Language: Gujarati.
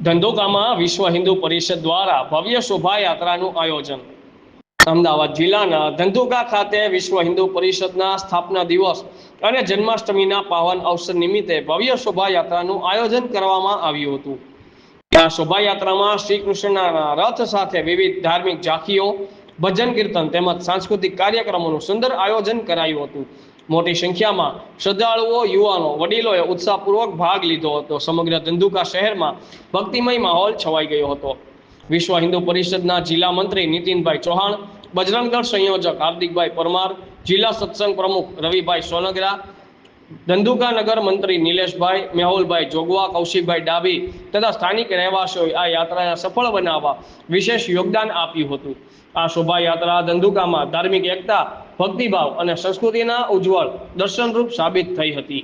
ધંધોકામાં વિશ્વ હિન્દુ પરિષદ દ્વારા ભવ્ય શોભાયાત્રાનું આયોજન. અમદાવાદ જિલ્લાના ધંધુકા ખાતે વિશ્વ હિન્દુ પરિષદના સ્થાપના દિવસ અને જન્માષ્ટમીના પાવન અવસર નિમિત્તે ભવ્ય શોભાયાત્રાનું આયોજન કરવામાં આવ્યું હતું. આ શોભાયાત્રામાં શ્રી કૃષ્ણના રથ સાથે વિવિધ ધાર્મિક ઝાંખીઓ, ભજન કીર્તન તેમજ સાંસ્કૃતિક કાર્યક્રમોનું સુંદર આયોજન કરાયું હતું. મોટી સંખ્યામાં શ્રદ્ધાળુઓ, યુવાનો, વડીલોએ ઉત્સાહપૂર્વક ભાગ લીધો હતો. સમગ્ર ધંધુકા શહેરમાં ભક્તિમય માહોલ છવાઈ ગયો હતો. વિશ્વ હિન્દુ પરિષદના જિલ્લા મંત્રી નીતિનભાઈ ચૌહાણ બજરંગ દળ સંયોજક હાર્દિકભાઈ પરમાર, જિલ્લા સત્સંગ પ્રમુખ રવિભાઈ સોનગરા ધંધુકા નગર મંત્રી નિલેશભાઈ, મેહુલભાઈ જોગવા, કૌશિકભાઈ ડાભી તથા સ્થાનિક રહેવાસીઓએ આ યાત્રાને સફળ બનાવવા વિશેષ યોગદાન આપ્યું હતું. આ શોભાયાત્રા ધંધુકામાં ધાર્મિક એકતા, ભક્તિભાવ અને સંસ્કૃતિના ઉજ્જવળ દર્શનરૂપ સાબિત થઈ હતી.